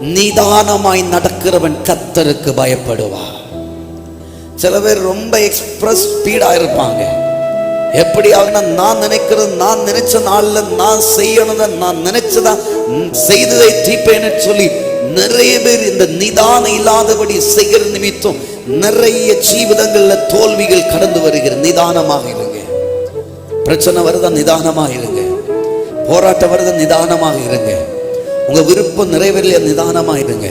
நிதானமாய் நடக்கிறவன் கத்தருக்கு பயப்படுவான். சில பேர் ரொம்ப எக்ஸ்பிரஸ் ஸ்பீடா இருப்பாங்க. எப்படி ஆகுனா நான் நினைக்கிறது நான் நினைச்ச நாள்ல நான் செய்யணுத நான் நினைச்சதான் செய்ததை தீப்பேன்னு சொல்லி நிறைய பேர் இந்த நிதானம் இல்லாதபடி செய்கிற நிமித்தம் நிறைய ஜீவிதங்கள்ல தோல்விகள் கடந்து வருகிற நிதானமாக இருங்க. பிரச்சனை வருதா நிதானமாக இருங்க. போராட்டம் வருதா நிதானமாக இருங்க. உங்க விருப்பம் நிறைவேறலையா நிதானமா இருங்க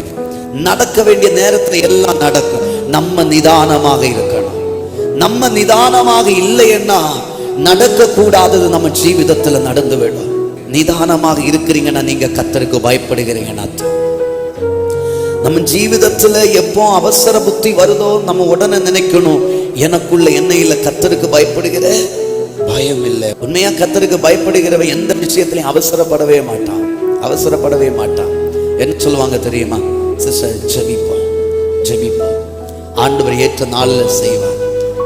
நடக்க வேண்டிய நேரத்துல எல்லாம் நடக்கும். நம்ம நிதானமாக இருக்கணும். நம்ம நிதானமாக இல்லைன்னா நடக்க கூடாதது நம்ம ஜீவிதத்துல நடந்து விடும். நிதானமாக இருக்கிறீங்கன்னா நீங்க கத்தருக்கு பயப்படுகிறீங்கன்னா நம்ம ஜீவிதத்துல எப்போ அவசர புத்தி வருதோ நம்ம உடனே நினைக்கணும் எனக்குள்ள என்ன இல்லை கத்தருக்கு பயப்படுகிற? பயம் இல்லை. உண்மையா கத்தருக்கு பயப்படுகிறவன் எந்த விஷயத்திலையும் அவசரப்படவே மாட்டான். அவசரப்படவே மாட்டான். என்ன சொல்லுவாங்க தெரியுமா? சிஸ்டர் ஜெபிப்போம். ஜெபிப்போம். ஆண்டவர் ஏற்ற நாளில் செய்வார்.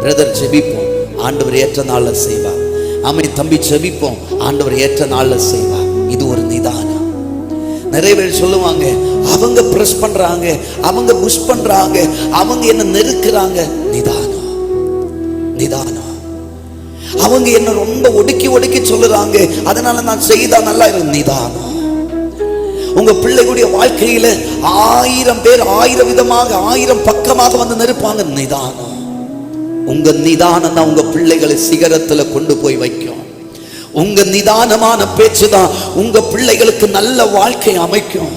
பிரதர் ஜெபிப்போம். ஆண்டவர் ஏற்ற நாளில் செய்வார். ஆமை தம்பி ஜெபிப்போம். ஆண்டவர் ஏற்ற நாளில் செய்வார். இது ஒரு நிதானம். நிறைய பேர் சொல்லுவாங்க அவங்க ப்ரெஸ் பண்றாங்க அவங்க புஷ் பண்றாங்க அவங்க என்ன நெருக்கிறாங்க. நிதானம். நிதானம். அவங்க என்ன ரொம்ப ஒடுக்கி ஒடுக்கி சொல்லுறாங்க. அதனால நான் செய்தா நல்லா இருக்கும் நிதானம். உங்க பிள்ளைகளுடைய வாழ்க்கையில ஆயிரம் பேர் ஆயிரம் விதமாக ஆயிரம் பக்கமாக வந்து நிற்பாங்க நிதானம். உங்க நிதானம் தான் உங்க பிள்ளைகளை சிகரத்துல கொண்டு போய் வைக்கும். உங்க நிதானமான பேச்சு தான் உங்க பிள்ளைகளுக்கு நல்ல வாழ்க்கை அமைக்கும்.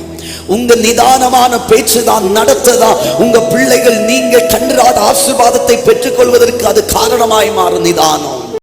உங்க நிதானமான பேச்சு தான் நடத்ததான் உங்க பிள்ளைகள் நீங்கள் கண்டிராத ஆசீர்வாதத்தை பெற்றுக்கொள்வதற்கு அது காரணமாய் மாறும். நிதானம்.